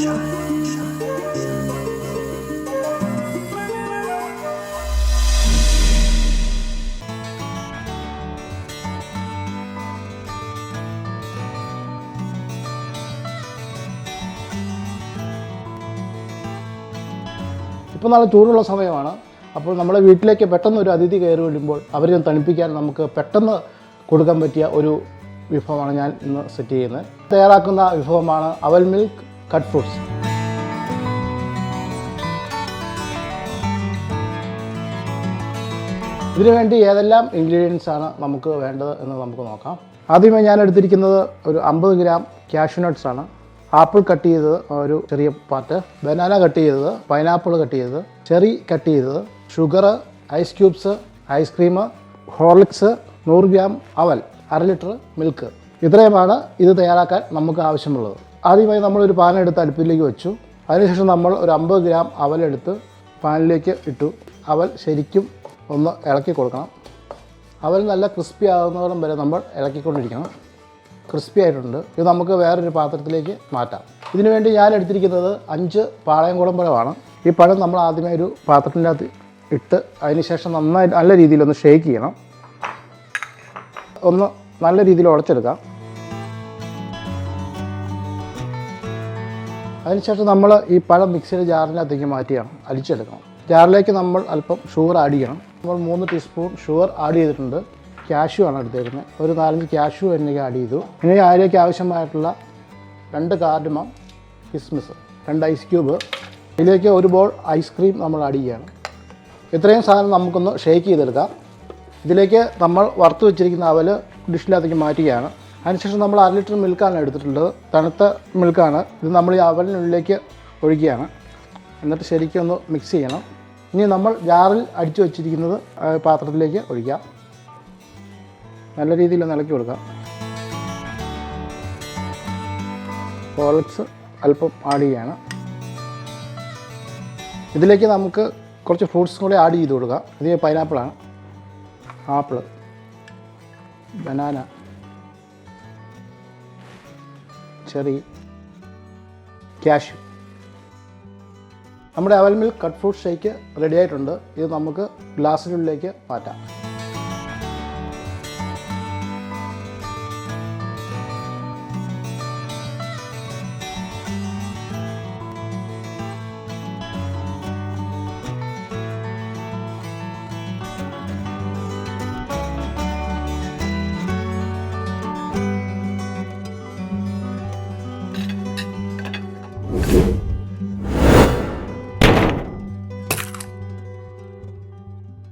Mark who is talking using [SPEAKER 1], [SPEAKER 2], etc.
[SPEAKER 1] ഇപ്പോൾ നല്ല ചൂടുള്ള സമയമാണ്. അപ്പോൾ നമ്മുടെ വീട്ടിലേക്ക് പെട്ടെന്ന് ഒരു അതിഥി കയറി വരുമ്പോൾ അവരെ തണുപ്പിക്കാൻ നമുക്ക് പെട്ടെന്ന് കൊടുക്കാൻ പറ്റിയ ഒരു വിഭവമാണ് ഞാൻ ഇന്ന് സെറ്റ് ചെയ്യുന്നത്. തയ്യാറാക്കുന്ന വിഭവമാണ് അവൽ മിൽക്ക് കട്ട് ഫ്രൂട്ട്സ്. ഇതിനുവേണ്ടി ഏതെല്ലാം ഇൻഗ്രീഡിയൻസ് ആണ് നമുക്ക് വേണ്ടത് എന്ന് നമുക്ക് നോക്കാം. ആദ്യമേ ഞാൻ എടുത്തിരിക്കുന്നത് ഒരു അമ്പത് ഗ്രാം കാഷ്യൂ നട്ട്സ് ആണ്. ആപ്പിൾ കട്ട് ചെയ്തത് ഒരു ചെറിയ പാർട്ട് ബനാന കട്ട് ചെയ്തത് പൈനാപ്പിൾ കട്ട് ചെയ്തത് ചെറി കട്ട് ചെയ്തത് sugar ice cubes ice cream Horlicks നൂറ് ഗ്രാം അവൽ അര ലിറ്റർ മിൽക്ക് ഇത്രയുമാണ് ഇത് തയ്യാറാക്കാൻ നമുക്ക് ആവശ്യമുള്ളത്. ആദ്യമായി നമ്മളൊരു പാൻ എടുത്ത് അടുപ്പിലേക്ക് വെച്ചു. അതിനുശേഷം നമ്മൾ ഒരു അമ്പത് ഗ്രാം അവലെടുത്ത് പാനിലേക്ക് ഇട്ടു. അവൽ ശരിക്കും ഒന്ന് ഇളക്കി കൊടുക്കണം. അവൽ നല്ല ക്രിസ്പി ആകുന്നതോളം വരെ നമ്മൾ ഇളക്കിക്കൊണ്ടിരിക്കണം. ക്രിസ്പി ആയിട്ടുണ്ട്. ഇത് നമുക്ക് വേറൊരു പാത്രത്തിലേക്ക് മാറ്റാം. ഇതിനുവേണ്ടി ഞാൻ എടുത്തിരിക്കുന്നത് അഞ്ച് പാളയംകുളം പഴമാണ്. ഈ പഴം നമ്മൾ ആദ്യമേ ഒരു പാത്രത്തിന്റെ അകത്ത് ഇട്ട് അതിനുശേഷം നന്നായി നല്ല രീതിയിൽ ഒന്ന് ഷേക്ക് ചെയ്യണം. ഒന്ന് നല്ല രീതിയിൽ ഉടച്ചെടുക്കാം. അതിനുശേഷം നമ്മൾ ഈ പഴം മിക്സിയുടെ ജാറിനകത്തേക്ക് മാറ്റിയാണ് അലിച്ചെടുക്കണം ജാറിലേക്ക് നമ്മൾ അല്പം ഷുഗർ ആഡ് ചെയ്യണം. നമ്മൾ മൂന്ന് ടീസ്പൂൺ ഷുഗർ ആഡ് ചെയ്തിട്ടുണ്ട്. ക്യാഷ്യൂ ആണ് എടുത്തേക്കുന്നത്. ഒരു നാലഞ്ച് ക്യാഷ്യൂ എന്നെ ആഡ് ചെയ്തു. ഇനി അതിലേക്ക് ആവശ്യമായിട്ടുള്ള രണ്ട് കാർഡമം കിസ്മിസ് രണ്ട് ഐസ് ക്യൂബ്. ഇതിലേക്ക് ഒരു ബോൾ ഐസ്ക്രീം നമ്മൾ ആഡ് ചെയ്യുകയാണ് ഇത്രയും സാധനം നമുക്കൊന്ന് ഷേക്ക് ചെയ്തെടുക്കാം. ഇതിലേക്ക് നമ്മൾ വറുത്ത് വെച്ചിരിക്കുന്ന അവൽ ഡിഷിനകത്തേക്ക് മാറ്റുകയാണ്. അതിനുശേഷം നമ്മൾ അര ലിറ്റർ മിൽക്കാണ് എടുത്തിട്ടുള്ളത്. തണുത്ത മിൽക്കാണ്. ഇത് നമ്മൾ ഈ അവലിനുള്ളിലേക്ക് ഒഴിക്കുകയാണ്. എന്നിട്ട് ശരിക്കും ഒന്ന് മിക്സ് ചെയ്യണം. ഇനി നമ്മൾ ജാറിൽ അടിച്ചു വച്ചിരിക്കുന്നത് പാത്രത്തിലേക്ക് ഒഴിക്കാം. നല്ല രീതിയിൽ ഒന്ന് ഇളക്കി കൊടുക്കാം. ഹോർലിക്സ് അല്പം ആഡ് ചെയ്യാണ്. ഇതിലേക്ക് നമുക്ക് കുറച്ച് ഫ്രൂട്ട്സും കൂടി ആഡ് ചെയ്ത് കൊടുക്കാം. ഇത് പൈനാപ്പിളാണ് ആപ്പിൾ ബനാന ചെറി ക്യാഷ്യൂ നമ്മുടെ അവൽ milk cut fruit shake ready ആയിട്ടുണ്ട് ഇത് നമുക്ക് ഗ്ലാസ്സിനുള്ളിലേക്ക് മാറ്റാം.